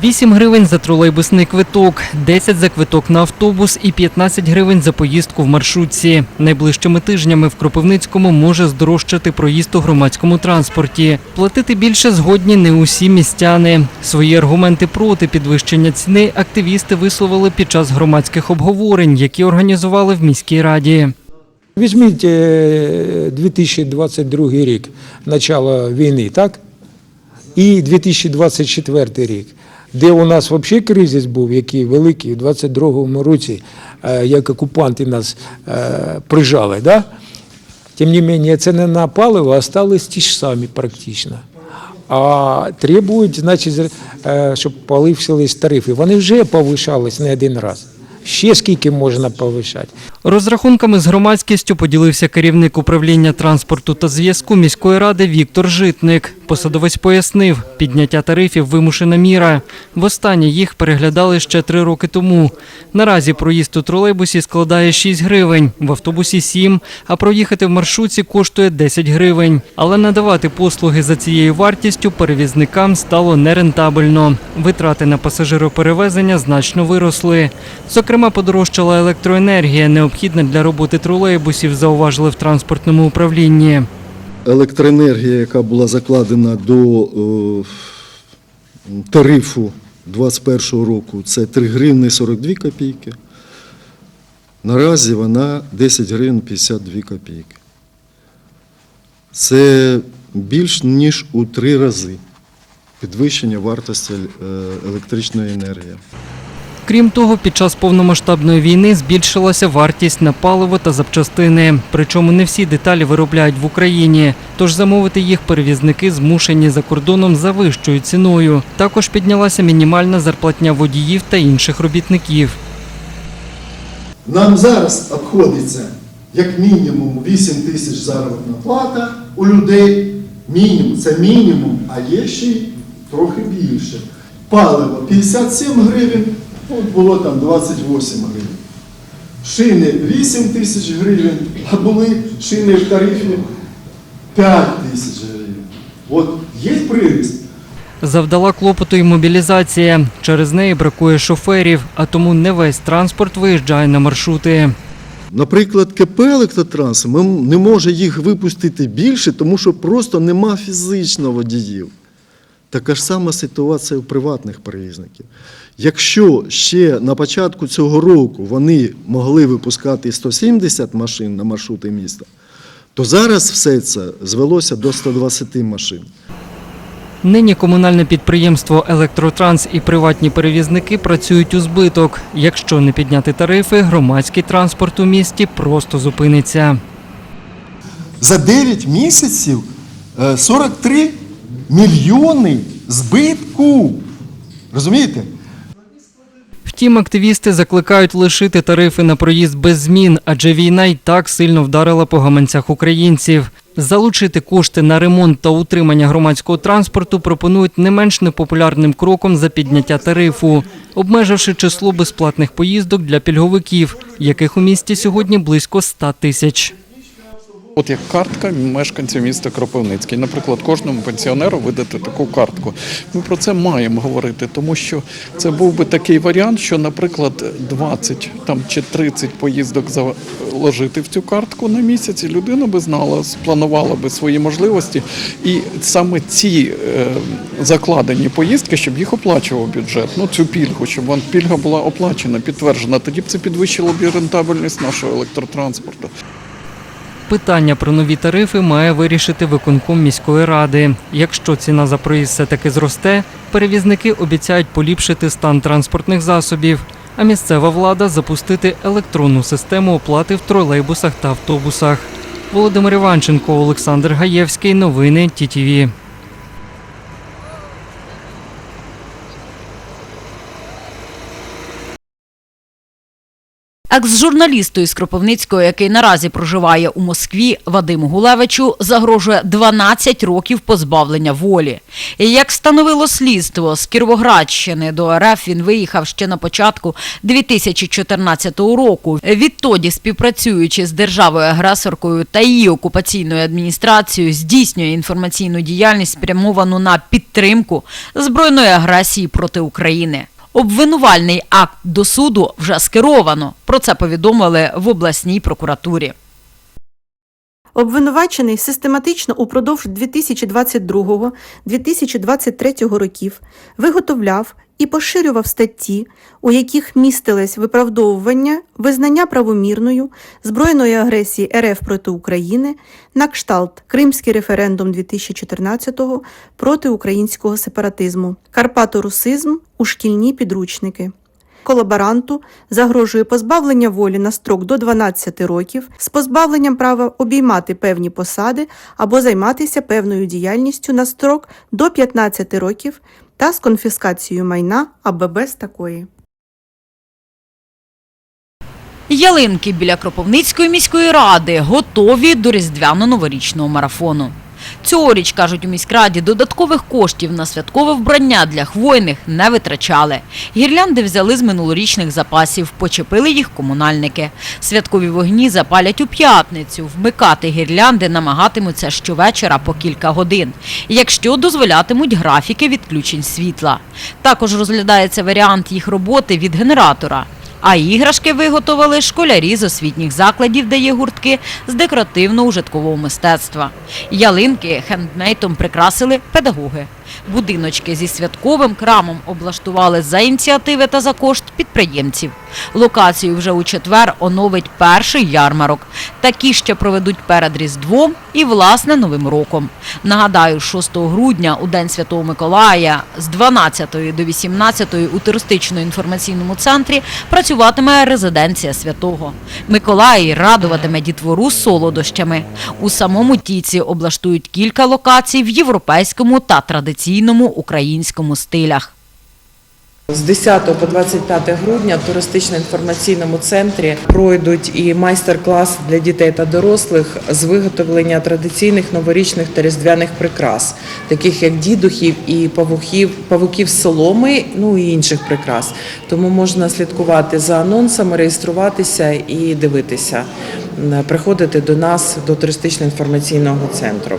8 гривень за тролейбусний квиток, 10 за квиток на автобус і 15 гривень за поїздку в маршрутці. Найближчими тижнями в Кропивницькому може здорожчати проїзд у громадському транспорті. Платити більше згодні не усі містяни. Свої аргументи проти підвищення ціни активісти висловили під час громадських обговорень, які організували в міській раді. Візьміть е, 2022 рік, начало війни, так? І 2024 рік, де у нас взагалі кризис був, який великий, у 22 році, е, як окупанти нас е, прижали, да? Тим не менше, ціни на паливо остались ті ж самі практично. А требують, значить, е, щоб повищились тарифи. Вони вже повищались не один раз. Ще скільки можна повищати? Розрахунками з громадськістю поділився керівник управління транспорту та зв'язку міської ради Віктор Житник. Посадовець пояснив, підняття тарифів вимушена міра. Востаннє їх переглядали ще три роки тому. Наразі проїзд у тролейбусі складає 6 гривень, в автобусі 7, а проїхати в маршрутці коштує 10 гривень. Але надавати послуги за цією вартістю перевізникам стало нерентабельно. Витрати на пасажироперевезення значно виросли. Зокрема, подорожчала електроенергія, необхідна для роботи тролейбусів, зауважили в транспортному управлінні. Електроенергія, яка була закладена до е, тарифу 2021 року, це 3 гривни 42 копійки. Наразі вона 10 гривень 52 копійки. Це більш ніж у три рази підвищення вартості е, електричної енергії. Крім того, під час повномасштабної війни збільшилася вартість на паливо та запчастини. Причому не всі деталі виробляють в Україні. Тож замовити їх перевізники змушені за кордоном за вищою ціною. Також піднялася мінімальна зарплатня водіїв та інших робітників. Нам зараз обходиться як мінімум 8 тисяч заробітна плата у людей. Мінімум, це мінімум, а є ще й трохи більше. Паливо 57 гривень, от було там 28 гривень. Шини 8 тисяч гривень, а були шини в тарифі 5 тисяч гривень. От є приріст. Завдала клопоту і мобілізація. Через неї бракує шоферів, а тому не весь транспорт виїжджає на маршрути. Наприклад, КП «Електротранс» ми не може їх випустити більше, тому що просто нема фізично водіїв. Така ж сама ситуація у приватних перевізників. Якщо ще на початку цього року вони могли випускати 170 машин на маршрути міста, то зараз все це звелося до 120 машин. Нині комунальне підприємство Електротранс і приватні перевізники працюють у збиток. Якщо не підняти тарифи, громадський транспорт у місті просто зупиниться. За 9 місяців е, 43 мільйони збитку. Розумієте? Втім, активісти закликають лишити тарифи на проїзд без змін, адже війна й так сильно вдарила по гаманцях українців. Залучити кошти на ремонт та утримання громадського транспорту пропонують не менш непопулярним кроком за підняття тарифу, обмеживши число безплатних поїздок для пільговиків, яких у місті сьогодні близько 100 тисяч. От як картка мешканців міста Кропивницький. Наприклад, кожному пенсіонеру видати таку картку. Ми про це маємо говорити, тому що це був би такий варіант, що, наприклад, 20 там чи 30 поїздок заложити в цю картку на місяць, і людина би знала, спланувала би свої можливості, і саме ці е, закладені поїздки, щоб їх оплачував бюджет. Ну цю пільгу, щоб вон пільга була оплачена, підтверджена. Тоді б це підвищило б рентабельність нашого електротранспорту. Питання про нові тарифи має вирішити виконком міської ради. Якщо ціна за проїзд все-таки зросте, перевізники обіцяють поліпшити стан транспортних засобів, а місцева влада запустити електронну систему оплати в тролейбусах та автобусах. Володимир Іванченко, Олександр Гаєвський. Новини ТІТІВІ. Екс-журналісту із Кропивницького, який наразі проживає у Москві, Вадиму Гулевичу, загрожує 12 років позбавлення волі. І як встановило слідство з Кіровоградщини до РФ, він виїхав ще на початку 2014 року. Відтоді, співпрацюючи з державою-агресоркою та її окупаційною адміністрацією, здійснює інформаційну діяльність спрямовану на підтримку збройної агресії проти України. Обвинувальний акт до суду вже скеровано. Про це повідомили в обласній прокуратурі. Обвинувачений систематично упродовж 2022-2023 років виготовляв і поширював статті, у яких містилось виправдовування визнання правомірною збройної агресії РФ проти України на кшталт Кримський референдум 2014-го проти українського сепаратизму, Карпаторусизм у шкільні підручники. Колаборанту загрожує позбавлення волі на строк до 12 років з позбавленням права обіймати певні посади або займатися певною діяльністю на строк до 15 років та з конфіскацією майна або без такої. Ялинки біля Кропивницької міської ради готові до різдвяно-новорічного марафону. Цьогоріч, кажуть у міськраді, додаткових коштів на святкове вбрання для хвойних не витрачали. Гірлянди взяли з минулорічних запасів, почепили їх комунальники. Святкові вогні запалять у п'ятницю. Вмикати гірлянди намагатимуться щовечора по кілька годин, якщо дозволятимуть графіки відключень світла. Також розглядається варіант їх роботи від генератора. А іграшки виготовили школярі з освітніх закладів, де є гуртки з декоративно-ужиткового мистецтва. Ялинки хендмейтом прикрасили педагоги. Будиночки зі святковим крамом облаштували за ініціативи та за кошт підприємців. Локацію вже у четвер оновить перший ярмарок. Такі ще проведуть перед Різдвом і, власне, Новим роком. Нагадаю, 6 грудня, у День Святого Миколая, з 12 до 18 у туристично-інформаційному центрі працюватиме резиденція святого. Миколай радуватиме дітвору солодощами. У самому Тіці облаштують кілька локацій в європейському та традиційному українському стилях. З 10 по 25 грудня в туристично-інформаційному центрі пройдуть і майстер-клас для дітей та дорослих з виготовлення традиційних новорічних та різдвяних прикрас, таких як дідухів і павуків, павуків з соломи, ну і інших прикрас. Тому можна слідкувати за анонсами, реєструватися і дивитися, приходити до нас до туристично-інформаційного центру.